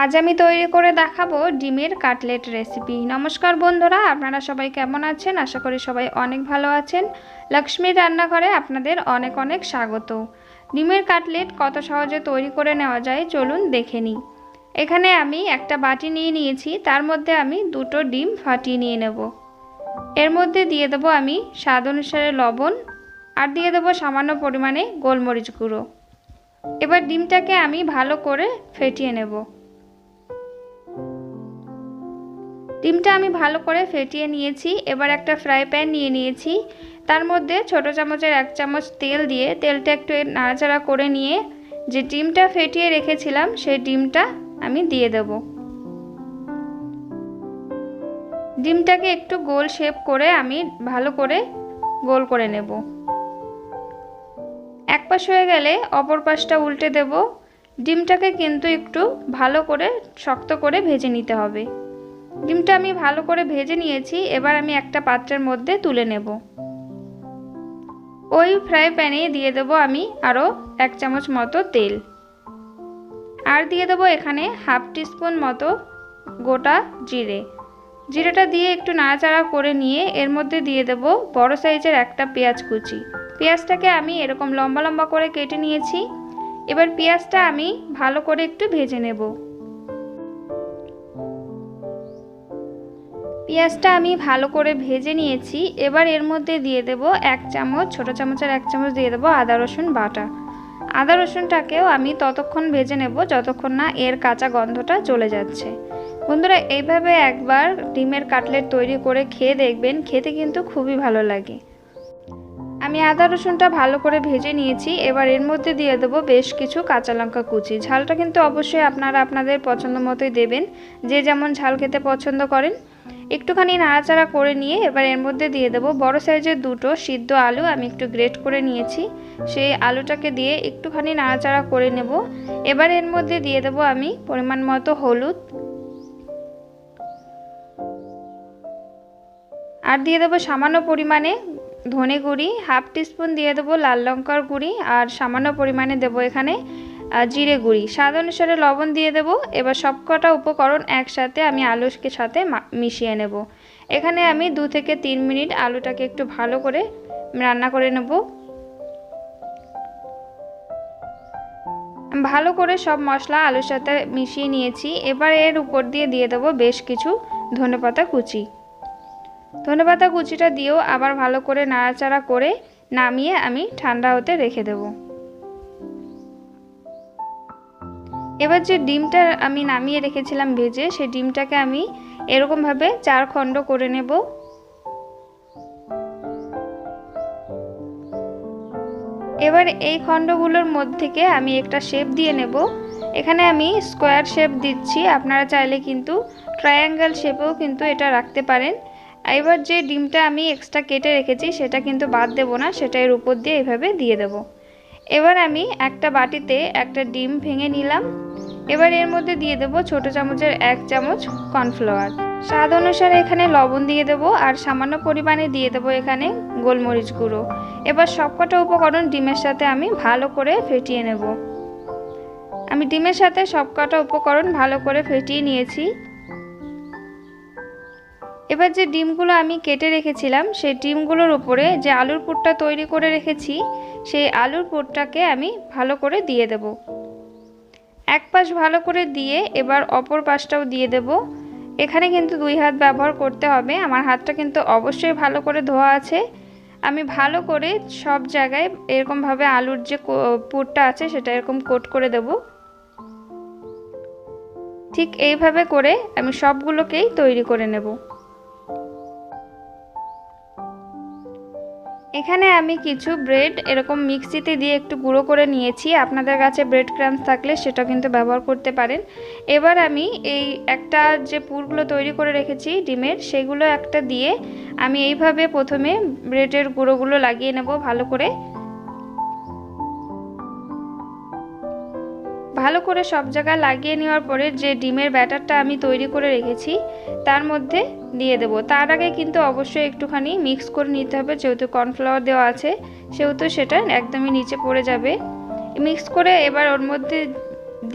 আজ আমি তৈরি করে দেখাবো ডিমের কাটলেট রেসিপি। নমস্কার বন্ধুরা, আপনারা সবাই কেমন আছেন? আশা করি সবাই অনেক ভালো আছেন। লক্ষ্মীর রান্নাঘরে আপনাদের অনেক অনেক স্বাগত। ডিমের কাটলেট কত সহজে তৈরি করে নেওয়া যায় চলুন দেখে নিই। এখানে আমি একটা বাটি নিয়ে নিয়েছি, তার মধ্যে আমি দুটো ডিম ফাটিয়ে নিয়ে নেব। এর মধ্যে দিয়ে দেবো আমি স্বাদ অনুসারে লবণ আর দিয়ে দেবো সামান্য পরিমাণে গোলমরিচ গুঁড়ো। এবার ডিমটাকে আমি ভালো করে ফেটিয়ে নেব। ডিমটা আমি ভালো করে ফেটিয়ে নিয়েছি। এবার একটা ফ্রাই প্যান নিয়ে নিয়েছি। তার মধ্যে ছোট চামচের এক চামচ তেল দিয়ে তেলটা একটু নাড়াচাড়া করে নিয়ে যে ডিমটা ফেটিয়ে রেখেছিলাম, সেই ডিমটা আমি দিয়ে দেব। ডিমটাকে একটু গোল শেপ করে আমি ভালো করে গোল করে নেব। এক পাশ হয়ে গেলে অপর পাশটা উল্টে দেব। ডিমটাকে কিন্তু একটু ভালো করে শক্ত করে ভেজে নিতে হবে। ডিমটা আমি ভালো করে ভেজে নিয়েছি, এবার আমি একটা পাত্রের মধ্যে তুলে নেব। ওই ফ্রাই প্যানে দিয়ে দেব আমি আরও এক চামচ মতো তেল। আর দিয়ে দেবো এখানে হাফ টিস্পুন মতো গোটা জিরে। জিরেটা দিয়ে একটু নাড়াচাড়া করে নিয়ে এর মধ্যে দিয়ে দেব বড় সাইজের একটা পেঁয়াজ কুচি। পেঁয়াজটাকে আমি এরকম লম্বা লম্বা করে কেটে নিয়েছি। এবার পেঁয়াজটা আমি ভালো করে একটু ভেজে নেব। পেঁয়াজটা আমি ভালো করে ভেজে নিয়েছি। এবার এর মধ্যে দিয়ে দেব এক চামচ, ছোট চামচের এক চামচ দিয়ে দেবো আদা, রসুন, বাটা। আদা, রসুনটাকেও আমি ততক্ষণ ভেজে নেব, যতক্ষণ না এর কাঁচা গন্ধটা চলে যাচ্ছে। বন্ধুরা, এইভাবে একবার ডিমের কাটলেট তৈরি করে খেয়ে দেখবেন, খেতে কিন্তু খুবই ভালো লাগে। আমি আদা, রসুনটা ভালো করে ভেজে নিয়েছি। এবার এর মধ্যে দিয়ে দেবো বেশ কিছু কাঁচা লঙ্কা কুচি। ঝালটা কিন্তু অবশ্যই আপনারা আপনাদের পছন্দ মতোই দেবেন। যে যেমন ঝাল খেতে পছন্দ করেন একটুখানি নাড়াচাড়া করে নিয়ে এবার এর মধ্যে দিয়ে দেবো বড় সাইজের দুটো সিদ্ধ আলু আমি একটু গ্রেট করে নিয়েছি। সেই আলুটাকে দিয়ে একটুখানি নাড়াচাড়া করে নেব। এবার এর মধ্যে দিয়ে দেবো আমি পরিমাণ মতো হলুদ। আর দিয়ে দেবো সামান্য পরিমাণে ধনে গুঁড়ি, হাফ টিস্পুন দিয়ে দেবো লাল লঙ্কার গুঁড়ি, আর সামান্য পরিমাণে দেবো এখানে জিরে গুঁড়ি। স্বাদ অনুসারে লবণ দিয়ে দেব। এবার সবকটা উপকরণ একসাথে আমি আলুকে সাথে মিশিয়ে নেব। এখানে আমি দু থেকে তিন মিনিট আলুটাকে একটু ভালো করে রান্না করে নেব। ভালো করে সব মশলা আলুর সাথে মিশিয়ে নিয়েছি। এবার এর উপর দিয়ে দিয়ে দেবো বেশ কিছু ধনেপাতা কুচি। ধনেপাতা কুচিটা দিয়েও আবার ভালো করে নাড়াচাড়া করে নামিয়ে আমি ঠান্ডা হতে রেখে দেবো। এবার যে ডিমটা আমি নামিয়ে রেখেছিলাম ভেজে, সেই ডিমটাকে আমি এরকমভাবে চার খণ্ড করে নেব। এবার এই খণ্ডগুলোর মধ্যে থেকে আমি একটা শেপ দিয়ে নেব। এখানে আমি স্কোয়ার শেপ দিচ্ছি, আপনারা চাইলে কিন্তু ট্রায়াঙ্গেল শেপেও কিন্তু এটা রাখতে পারেন। এবার যে ডিমটা আমি এক্সট্রা কেটে রেখেছি, সেটা কিন্তু বাদ দেব না, সেটা এর উপর দিয়ে এভাবে দিয়ে দেব। এবার আমি একটা বাটিতে একটা ডিম ভেঙে নিলাম। এবার এর মধ্যে দিয়ে দেবো ছোট চামচের এক চামচ কর্নফ্লাওয়ার। স্বাদ অনুসারে এখানে লবণ দিয়ে দেবো আর সামান্য পরিমাণে দিয়ে দেবো এখানে গোলমরিচ গুঁড়ো। এবার সবকটা উপকরণ ডিমের সাথে আমি ভালো করে ফেটিয়ে নেব। আমি ডিমের সাথে সবকটা উপকরণ ভালো করে ফেটিয়ে নিয়েছি। এবার যে ডিমগুলো আমি কেটে রেখেছিলাম, সেই ডিমগুলোর উপরে যে আলুর পুরটা তৈরি করে রেখেছি, সেই আলুর পুরটাকে আমি ভালো করে দিয়ে দেব। এক পাশ ভালো করে দিয়ে এবার অপর পাশটাও দিয়ে দেব। এখানে কিন্তু দুই হাত ব্যবহার করতে হবে। আমার হাতটা কিন্তু অবশ্যই ভালো করে ধোয়া আছে। আমি ভালো করে সব জায়গায় এরকমভাবে আলুর যে পুরটা আছে, সেটা এরকম কোট করে দেব। ঠিক এইভাবে করে আমি সবগুলোকেই তৈরি করে নেব। এখানে আমি কিছু ব্রেড, এরকম মিক্সিতে দিয়ে একটু গুঁড়ো করে নিয়েছি। আপনাদের কাছে ব্রেড ক্রামস থাকলে সেটা কিন্তু ব্যবহার করতে পারেন। এবার আমি এই একটা যে পুরগুলো তৈরি করে রেখেছি ডিমের, সেগুলো একটা দিয়ে আমি এইভাবে প্রথমে ব্রেডের গুঁড়োগুলো লাগিয়ে নেব ভালো করে। ভালো করে সব জায়গায় লাগিয়ে নেওয়ার পরে যে ডিমের ব্যাটারটা আমি তৈরি করে রেখেছি, তার মধ্যে দিয়ে দেবো। তার আগে কিন্তু অবশ্যই একটুখানি মিক্স করে নিতে হবে, যেহেতু কর্নফ্লাওয়ার দেওয়া আছে, সেহেতু সেটা একদমই নিচে পড়ে যাবে। মিক্স করে এবার ওর মধ্যে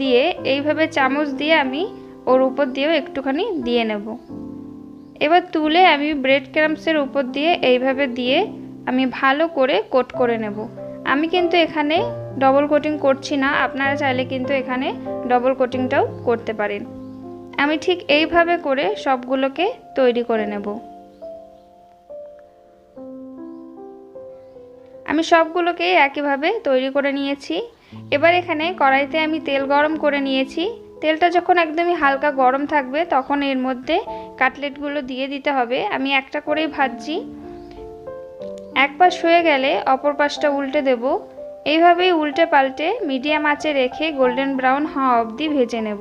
দিয়ে এইভাবে চামচ দিয়ে আমি ওর উপর দিয়েও একটুখানি দিয়ে নেব। এবার তুলে আমি ব্রেড ক্রামসের উপর দিয়ে এইভাবে দিয়ে আমি ভালো করে কোট করে নেব। আমি কিন্তু এখানে ডবল কোটিং করছি না, আপনারা চাইলে কিন্তু এখানে ডবল কোটিংটাও করতে পারেন। আমি ঠিক এইভাবে করে সবগুলোকে তৈরি করে নেব। আমি সবগুলোকে একইভাবে তৈরি করে নিয়েছি। এবার এখানে কড়াইতে আমি তেল গরম করে নিয়েছি। তেলটা যখন একদমই হালকা গরম থাকবে, তখন এর মধ্যে কাটলেটগুলো দিয়ে দিতে হবে। আমি একটা করেই ভাজছি। এক পাশ হয়ে গেলে অপর পাশটা উল্টে দেব। এইভাবেই উল্টে পাল্টে মিডিয়াম আঁচে রেখে গোল্ডেন ব্রাউন হওয়া অবধি ভেজে নেব।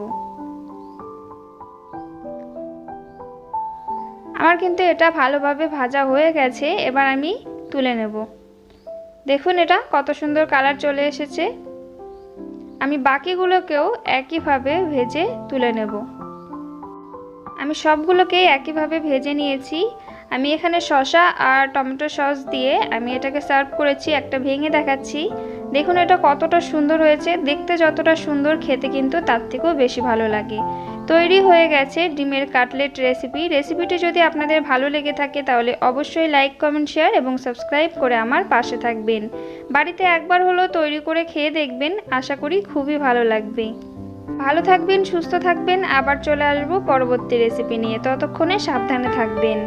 আমার কিন্তু এটা ভালোভাবে ভাজা হয়ে গেছে, এবার আমি তুলে নেব। দেখুন এটা কত সুন্দর কালার চলে এসেছে। আমি বাকিগুলোকেও একইভাবে ভেজে তুলে নেব। আমি সবগুলোকেই একইভাবে ভেজে নিয়েছি। আমি এখানে শসা আর টমেটো সস দিয়ে আমি এটাকে সার্ভ করেছি, একটা ভেঙে দেখাচ্ছি। দেখুন এটা কতটা সুন্দর হয়েছে, দেখতে যতটা সুন্দর, খেতে কিন্তু তার থেকেও বেশি ভালো লাগে। তৈরি হয়ে গেছে ডিমের কাটলেট রেসিপি। রেসিপিটি যদি আপনাদের ভালো লেগে থাকে তাহলে অবশ্যই লাইক, কমেন্ট, শেয়ার এবং সাবস্ক্রাইব করে আমার পাশে থাকবেন। বাড়িতে একবার হলো তৈরি করে খেয়ে দেখবেন, আশা করি খুবই ভালো লাগবে। ভালো থাকবেন, সুস্থ থাকবেন, আবার চলে আসব পরবর্তী রেসিপি নিয়ে। ততক্ষণে সাবধানে থাকবেন।